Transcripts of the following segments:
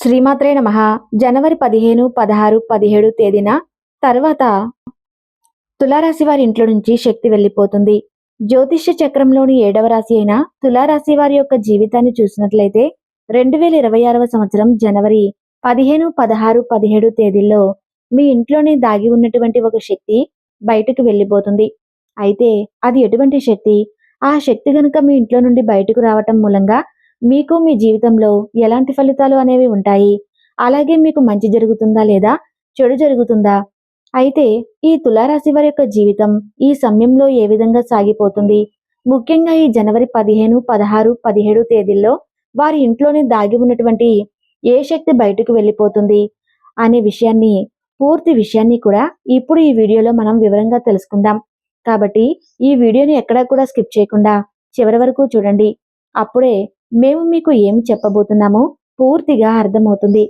శ్రీమాత్రే నమ. జనవరి పదిహేను పదహారు పదిహేడు తేదీన తర్వాత తులారాశి వారి ఇంట్లో నుంచి శక్తి వెళ్ళిపోతుంది. జ్యోతిష్య చక్రంలోని ఏడవ రాశి అయిన తులారాశి వారి యొక్క జీవితాన్ని చూసినట్లయితే రెండు వేల ఇరవై ఆరవ సంవత్సరం జనవరి పదిహేను పదహారు పదిహేడు తేదీల్లో మీ ఇంట్లోనే దాగి ఉన్నటువంటి ఒక శక్తి బయటకు వెళ్ళిపోతుంది. అయితే అది ఎటువంటి శక్తి? ఆ శక్తి గనుక మీ ఇంట్లో నుండి బయటకు రావటం మూలంగా మీకు మీ జీవితంలో ఎలాంటి ఫలితాలు అనేవి ఉంటాయి? అలాగే మీకు మంచి జరుగుతుందా లేదా? చెడు జరుగుతుందా? అయితే ఈ తులారాశి వారి యొక్క జీవితం ఈ సమయంలో ఏ విధంగా సాగిపోతుంది? ముఖ్యంగా ఈ జనవరి పదిహేను పదహారు పదిహేడు తేదీల్లో వారి ఇంట్లోనే దాగి ఉన్నటువంటి ఏ శక్తి బయటకు వెళ్ళిపోతుంది? అనే విషయాన్ని పూర్తి విషయాన్ని కూడా ఇప్పుడు ఈ వీడియోలో మనం వివరంగా తెలుసుకుందాం. కాబట్టి ఈ వీడియోని ఎక్కడా కూడా స్కిప్ చేయకుండా చివరి వరకు చూడండి. అప్పుడే మేము మీకు ఏమి చెప్పబోతున్నామో పూర్తిగా అర్థమవుతుంది.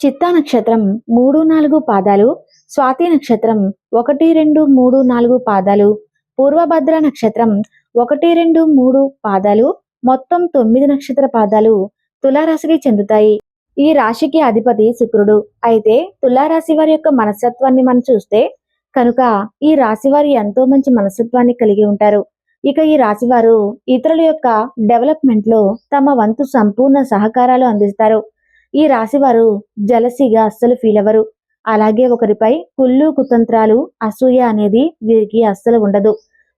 చిత్తా నక్షత్రం మూడు నాలుగు పాదాలు స్వాతి నక్షత్రం ఒకటి రెండు మూడు నాలుగు పాదాలు పూర్వభద్ర నక్షత్రం ఒకటి రెండు మూడు పాదాలు మొత్తం తొమ్మిది నక్షత్ర పాదాలు తులారాశికి చెందుతాయి. ఈ రాశికి అధిపతి శుక్రుడు. అయితే తులారాశి వారి యొక్క మనస్తత్వాన్ని మనం చూస్తే కనుక ఈ రాశి వారు ఎంతో మంచి మనస్తత్వాన్ని కలిగి ఉంటారు. ఇక ఈ రాశివారు ఇతరుల యొక్క డెవలప్మెంట్లో తమ వంతు సంపూర్ణ సహకారాలు అందిస్తారు. ఈ రాశివారు జలసిగా అస్సలు ఫీల్ అవ్వరు. అలాగే ఒకరిపై కుళ్ళు కుతంత్రాలు అసూయ అనేది వీరికి అస్సలు ఉండదు.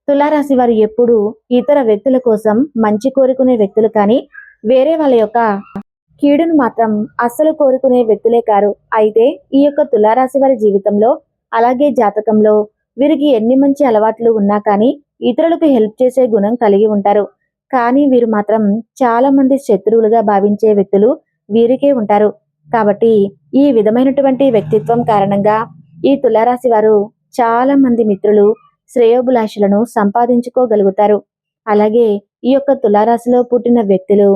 తులారాశి వారు ఎప్పుడు ఇతర వ్యక్తుల కోసం మంచి కోరుకునే వ్యక్తులు కానీ వేరే వాళ్ళ యొక్క కీడును మాత్రం అస్సలు కోరుకునే వ్యక్తులే కారు. అయితే ఈ యొక్క తులారాశి వారి జీవితంలో అలాగే జాతకంలో వీరికి ఎన్ని మంచి అలవాట్లు ఉన్నా కానీ ఇతరులకు హెల్ప్ చేసే గుణం కలిగి ఉంటారు. కానీ వీరు మాత్రం చాలా మంది శత్రువులుగా భావించే వ్యక్తులు వీరికే ఉంటారు. కాబట్టి ఈ విధమైనటువంటి వ్యక్తిత్వం కారణంగా ఈ తులారాశి వారు చాలా మంది మిత్రులు శ్రేయోభిలాషులను సంపాదించుకోగలుగుతారు. అలాగే ఈ యొక్క తులారాశిలో పుట్టిన వ్యక్తులు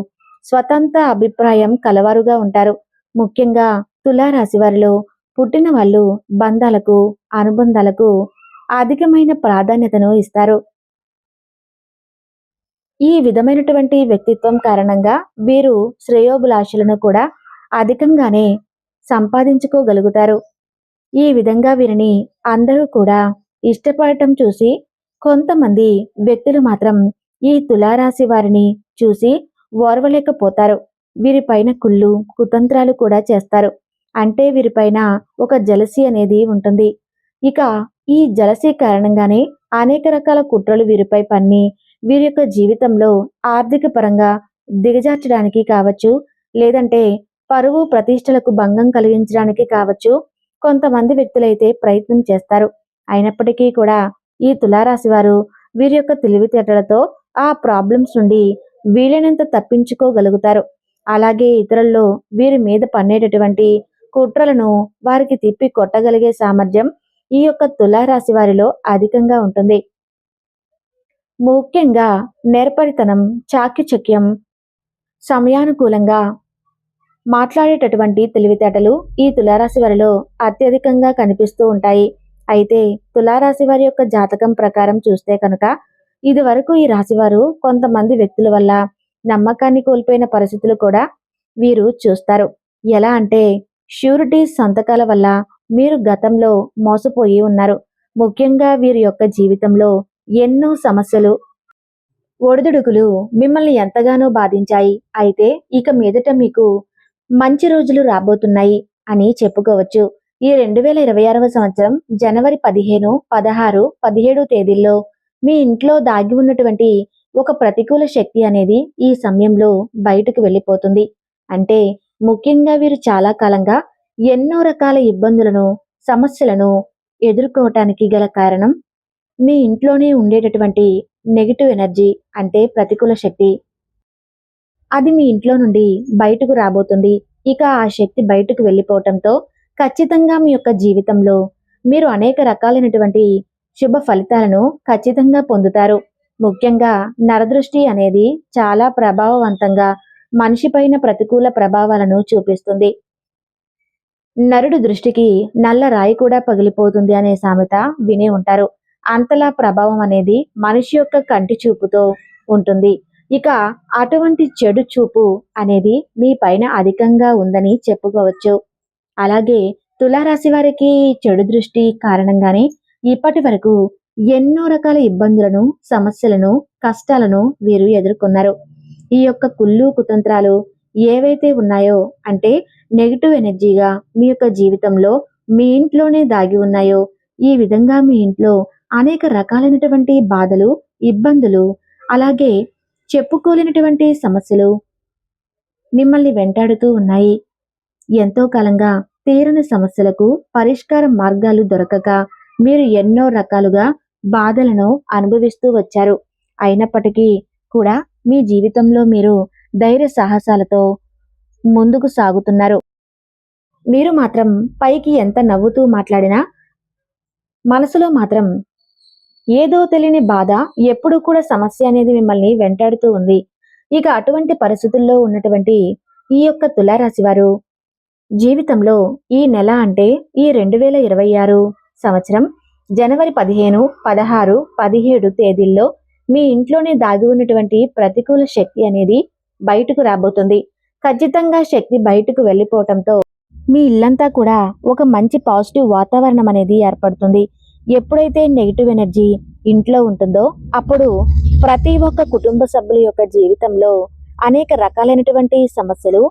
స్వతంత్ర అభిప్రాయం కలవారుగా ఉంటారు. ముఖ్యంగా తులారాశి వారిలో పుట్టిన వాళ్ళు బంధాలకు అనుబంధాలకు అధికమైన ప్రాధాన్యతను ఇస్తారు. ఈ విధమైనటువంటి వ్యక్తిత్వం కారణంగా వీరు శ్రేయోభిలాషులను కూడా అధికంగానే సంపాదించుకోగలుగుతారు. ఈ విధంగా వీరిని అందరూ కూడా ఇష్టపడటం చూసి కొంతమంది వ్యక్తులు మాత్రం ఈ తులారాశి వారిని చూసి ఓర్వలేకపోతారు. వీరిపైన కుళ్ళు కుతంత్రాలు కూడా చేస్తారు. అంటే వీరిపైన ఒక జలసి అనేది ఉంటుంది. ఇక ఈ జలసి కారణంగానే అనేక రకాల కుట్రలు వీరిపై పన్ని వీరి యొక్క జీవితంలో ఆర్థిక పరంగా దిగజార్చడానికి కావచ్చు లేదంటే పరువు ప్రతిష్టలకు భంగం కలిగించడానికి కావచ్చు కొంతమంది వ్యక్తులైతే ప్రయత్నం చేస్తారు. అయినప్పటికీ కూడా ఈ తులారాశి వారు వీరి యొక్క తెలివితేటలతో ఆ ప్రాబ్లమ్స్ నుండి వీలైనంత తప్పించుకోగలుగుతారు. అలాగే ఇతరుల్లో వీరి మీద పన్నేటటువంటి కుట్రలను వారికి తిప్పి కొట్టగలిగే సామర్థ్యం ఈ యొక్క తులారాశి వారిలో అధికంగా ఉంటుంది. ముఖ్యంగా నేర్పరితనం చాకిచక్యం సమయానుకూలంగా మాట్లాడేటటువంటి తెలివితేటలు ఈ తులారాశి వారిలో అత్యధికంగా కనిపిస్తూ ఉంటాయి. అయితే తులారాశి వారి యొక్క జాతకం ప్రకారం చూస్తే కనుక ఇది వరకు ఈ రాశివారు కొంతమంది వ్యక్తుల వల్ల నమ్మకాన్ని కోల్పోయిన పరిస్థితులు కూడా వీరు చూస్తారు. ఎలా అంటే ష్యూరిటీ సంతకాల వల్ల మీరు గతంలో మోసపోయి ఉన్నారు. ముఖ్యంగా వీరి యొక్క జీవితంలో ఎన్నో సమస్యలు ఒడిదుడుకులు మిమ్మల్ని ఎంతగానో బాధించాయి. అయితే ఇక మీదట మీకు మంచి రోజులు రాబోతున్నాయి అని చెప్పుకోవచ్చు. ఈ రెండు వేల ఇరవై ఆరవ సంవత్సరం జనవరి పదిహేను పదహారు పదిహేడు తేదీల్లో మీ ఇంట్లో దాగి ఉన్నటువంటి ఒక ప్రతికూల శక్తి అనేది ఈ సమయంలో బయటకు వెళ్ళిపోతుంది. అంటే ముఖ్యంగా వీరు చాలా కాలంగా ఎన్నో రకాల ఇబ్బందులను సమస్యలను ఎదుర్కోవటానికి గల కారణం మీ ఇంట్లోనే ఉండేటటువంటి నెగిటివ్ ఎనర్జీ అంటే ప్రతికూల శక్తి అది మీ ఇంట్లో నుండి బయటకు రాబోతుంది. ఇక ఆ శక్తి బయటకు వెళ్ళిపోవటంతో ఖచ్చితంగా మీ యొక్క జీవితంలో మీరు అనేక రకాలైనటువంటి శుభ ఫలితాలను ఖచ్చితంగా పొందుతారు. ముఖ్యంగా నరదృష్టి అనేది చాలా ప్రభావవంతంగా మనిషిపైన ప్రతికూల ప్రభావాలను చూపిస్తుంది. నరుడు దృష్టికి నల్ల రాయి కూడా పగిలిపోతుంది అనే సామెత వినే ఉంటారు. అంతలా ప్రభావం అనేది మనిషి యొక్క కంటి చూపుతో ఉంటుంది. ఇక అటువంటి చెడు చూపు అనేది మీ పైన అధికంగా ఉందని చెప్పుకోవచ్చు. అలాగే తులారాశి వారికి చెడు దృష్టి కారణంగానే ఇప్పటి వరకు ఎన్నో రకాల ఇబ్బందులను సమస్యలను కష్టాలను వీరు ఎదుర్కొన్నారు. ఈ యొక్క కుళ్ళు కుతంత్రాలు ఏవైతే ఉన్నాయో అంటే నెగిటివ్ ఎనర్జీగా మీ యొక్క జీవితంలో మీ ఇంట్లోనే దాగి ఉన్నాయో ఈ విధంగా మీ ఇంట్లో అనేక రకాలైనటువంటి బాధలు ఇబ్బందులు అలాగే చెప్పుకోలేనటువంటి సమస్యలు మిమ్మల్ని వెంటాడుతూ ఉన్నాయి. ఎంతో కాలంగా తీరని సమస్యలకు పరిష్కార మార్గాలు దొరకక మీరు ఎన్నో రకాలుగా బాధలను అనుభవిస్తూ వచ్చారు. అయినప్పటికీ కూడా మీ జీవితంలో మీరు ధైర్య సాహసాలతో ముందుకు సాగుతున్నారు. మీరు మాత్రం పైకి ఎంత నవ్వుతూ మాట్లాడినా మనసులో మాత్రం ఏదో తెలియని బాధ ఎప్పుడూ కూడా సమస్య అనేది మిమ్మల్ని వెంటాడుతూ ఉంది. ఇక అటువంటి పరిస్థితుల్లో ఉన్నటువంటి ఈ యొక్క తులారాశి వారు జీవితంలో ఈ నెల అంటే ఈ రెండు వేల ఇరవై ఆరు సంవత్సరం జనవరి పదిహేను పదహారు పదిహేడు తేదీల్లో మీ ఇంట్లోనే దాగి ఉన్నటువంటి ప్రతికూల శక్తి అనేది బయటకు రాబోతుంది. ఖచ్చితంగా శక్తి బయటకు వెళ్ళిపోవటంతో మీ ఇల్లంతా కూడా ఒక మంచి పాజిటివ్ వాతావరణం అనేది ఏర్పడుతుంది. ఎప్పుడైతే నెగిటివ్ ఎనర్జీ ఇంట్లో ఉంటుందో అప్పుడు ప్రతి ఒక్క కుటుంబ సభ్యుల యొక్క జీవితంలో అనేక రకాలైనటువంటి సమస్యలు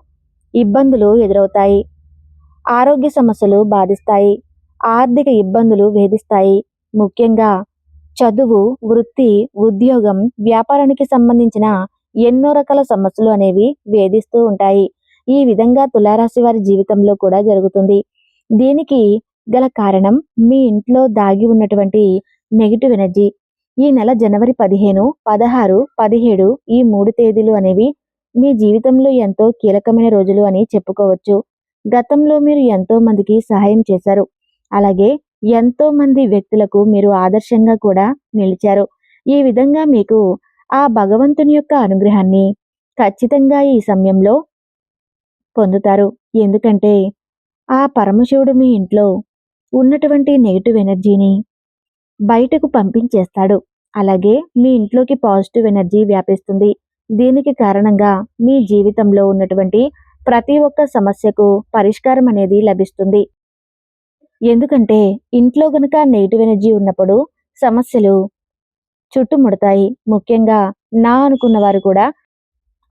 ఇబ్బందులు ఎదురవుతాయి. ఆరోగ్య సమస్యలు బాధిస్తాయి. ఆర్థిక ఇబ్బందులు వేధిస్తాయి. ముఖ్యంగా చదువు వృత్తి ఉద్యోగం వ్యాపారానికి సంబంధించిన ఎన్నో రకాల సమస్యలు అనేవి వేధిస్తూ ఉంటాయి. ఈ విధంగా తులారాశి వారి జీవితంలో కూడా జరుగుతుంది. దీనికి గల కారణం మీ ఇంట్లో దాగి ఉన్నటువంటి నెగిటివ్ ఎనర్జీ ఈ నెల జనవరి పదిహేను పదహారు పదిహేడు ఈ మూడు తేదీలు అనేవి మీ జీవితంలో ఎంతో కీలకమైన రోజులు అని చెప్పుకోవచ్చు. గతంలో మీరు ఎంతో మందికి సహాయం చేశారు. అలాగే ఎంతో మంది వ్యక్తులకు మీరు ఆదర్శంగా కూడా నిలిచారు. ఈ విధంగా మీకు ఆ భగవంతుని యొక్క అనుగ్రహాన్ని ఖచ్చితంగా ఈ సమయంలో పొందుతారు. ఎందుకంటే ఆ పరమశివుడు మీ ఇంట్లో ఉన్నటువంటి నెగిటివ్ ఎనర్జీని బయటకు పంపించేస్తాడు. అలాగే మీ ఇంట్లోకి పాజిటివ్ ఎనర్జీ వ్యాపిస్తుంది. దీనికి కారణంగా మీ జీవితంలో ఉన్నటువంటి ప్రతి ఒక్క సమస్యకు పరిష్కారం అనేది లభిస్తుంది. ఎందుకంటే ఇంట్లో గనుక నెగిటివ్ ఎనర్జీ ఉన్నప్పుడు సమస్యలు చుట్టుముడతాయి. ముఖ్యంగా నా అనుకున్న వారు కూడా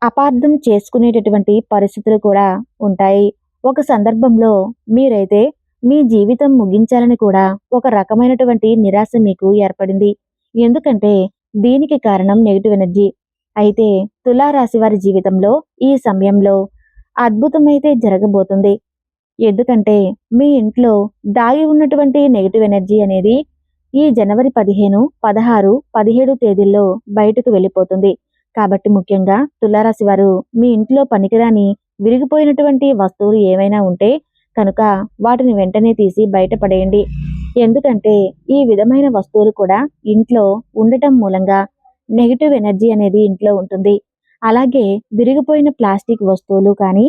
అపార్థం చేసుకునేటటువంటి పరిస్థితులు కూడా ఉంటాయి. ఒక సందర్భంలో మీరైతే మీ జీవితం ముగించాలని కూడా ఒక రకమైనటువంటి నిరాశ మీకు ఏర్పడింది. ఎందుకంటే దీనికి కారణం నెగిటివ్ ఎనర్జీ అయితే తులారాశి వారి జీవితంలో ఈ సమయంలో అద్భుతమైతే జరగబోతుంది. ఎందుకంటే మీ ఇంట్లో దాగి ఉన్నటువంటి నెగిటివ్ ఎనర్జీ అనేది ఈ జనవరి పదిహేను పదహారు పదిహేడు తేదీల్లో బయటకు వెళ్ళిపోతుంది. కాబట్టి ముఖ్యంగా తులారాశి వారు మీ ఇంట్లో పనికిరాని విరిగిపోయినటువంటి వస్తువులు ఏమైనా ఉంటే కనుక వాటిని వెంటనే తీసి బయటపడేయండి ఎందుకంటే ఈ విధమైన వస్తువులు కూడా ఇంట్లో ఉండటం మూలంగా నెగిటివ్ ఎనర్జీ అనేది ఇంట్లో ఉంటుంది. అలాగే విరిగిపోయిన ప్లాస్టిక్ వస్తువులు కానీ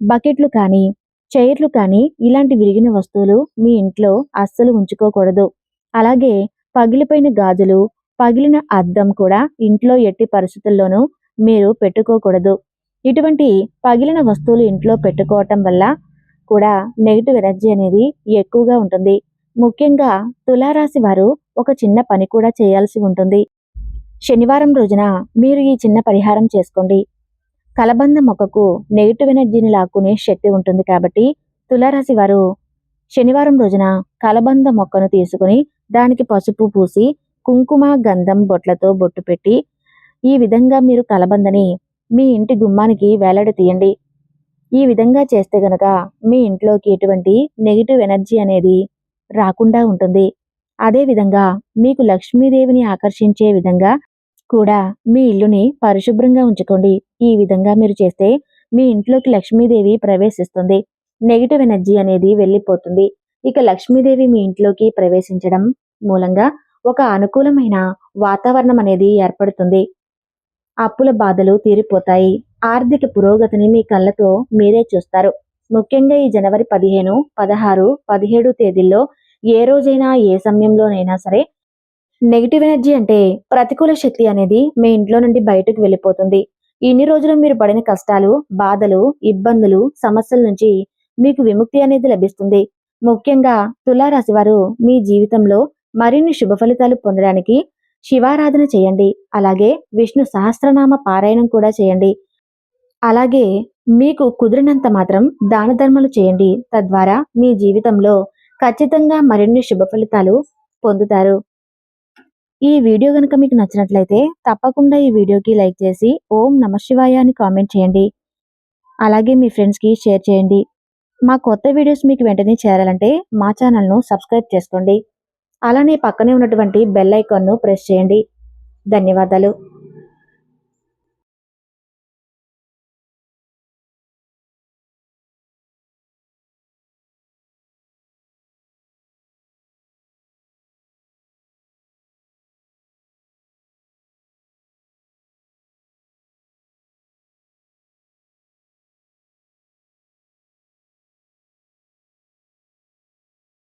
బకెట్లు కానీ చైర్లు కానీ ఇలాంటి విరిగిన వస్తువులు మీ ఇంట్లో అస్సలు ఉంచుకోకూడదు. అలాగే పగిలిపోయిన గాజులు పగిలిన అద్దం కూడా ఇంట్లో ఎట్టి పరిస్థితుల్లోనూ మీరు పెట్టుకోకూడదు. ఇటువంటి పగిలిన వస్తువులు ఇంట్లో పెట్టుకోవటం వల్ల కూడా నెగిటివ్ ఎనర్జీ అనేది ఎక్కువగా ఉంటుంది. ముఖ్యంగా తులారాశి వారు ఒక చిన్న పని కూడా చేయాల్సి ఉంటుంది. శనివారం రోజున మీరు ఈ చిన్న పరిహారం చేసుకోండి. కలబంద మొక్కకు నెగిటివ్ ఎనర్జీని లాక్కునే శక్తి ఉంటుంది కాబట్టి తులారాశి వారు శనివారం రోజున కలబంద మొక్కను తీసుకుని దానికి పసుపు పూసి కుంకుమ గంధం బొట్లతో బొట్టు పెట్టి ఈ విధంగా మీరు కలబందని మీ ఇంటి గుమ్మానికి వేలాడ తీయండి ఈ విధంగా చేస్తే గనక మీ ఇంట్లోకి ఎటువంటి నెగిటివ్ ఎనర్జీ అనేది రాకుండా ఉంటుంది. అదే విధంగా మీకు లక్ష్మీదేవిని ఆకర్షించే విధంగా కూడా మీ ఇల్లుని పరిశుభ్రంగా ఉంచుకోండి. ఈ విధంగా మీరు చేస్తే మీ ఇంట్లోకి లక్ష్మీదేవి ప్రవేశిస్తుంది. నెగిటివ్ ఎనర్జీ అనేది వెళ్ళిపోతుంది. ఇక లక్ష్మీదేవి మీ ఇంట్లోకి ప్రవేశించడం మూలంగా ఒక అనుకూలమైన వాతావరణం అనేది ఏర్పడుతుంది. అప్పుల బాధలు తీరిపోతాయి. ఆర్థిక పురోగతిని మీ కళ్ళతో మీరే చూస్తారు. ముఖ్యంగా ఈ జనవరి పదిహేను పదహారు పదిహేడు తేదీల్లో ఏ రోజైనా ఏ సమయంలోనైనా సరే నెగిటివ్ ఎనర్జీ అంటే ప్రతికూల శక్తి అనేది మీ ఇంట్లో నుండి బయటకు వెళ్ళిపోతుంది. ఇన్ని రోజులు మీరు పడిన కష్టాలు బాధలు ఇబ్బందులు సమస్యల నుంచి మీకు విముక్తి అనేది లభిస్తుంది. ముఖ్యంగా తులారాశి వారు మీ జీవితంలో మరిన్ని శుభ ఫలితాలు పొందడానికి శివారాధన చేయండి. అలాగే విష్ణు సహస్రనామ పారాయణం కూడా చేయండి. అలాగే మీకు కుదిరినంత మాత్రం దాన ధర్మలు చేయండి. తద్వారా మీ జీవితంలో ఖచ్చితంగా మరిన్ని శుభ ఫలితాలు పొందుతారు. ఈ వీడియో కనుక మీకు నచ్చినట్లయితే తప్పకుండా ఈ వీడియోకి లైక్ చేసి ఓం నమ శివాయ అని కామెంట్ చేయండి. అలాగే మీ ఫ్రెండ్స్కి షేర్ చేయండి. మా కొత్త వీడియోస్ మీకు వెంటనే చేరాలంటే మా ఛానల్ను సబ్స్క్రైబ్ చేసుకోండి. అలానే పక్కనే ఉన్నటువంటి బెల్ ఐకాన్ను ప్రెస్ చేయండి. ధన్యవాదాలు.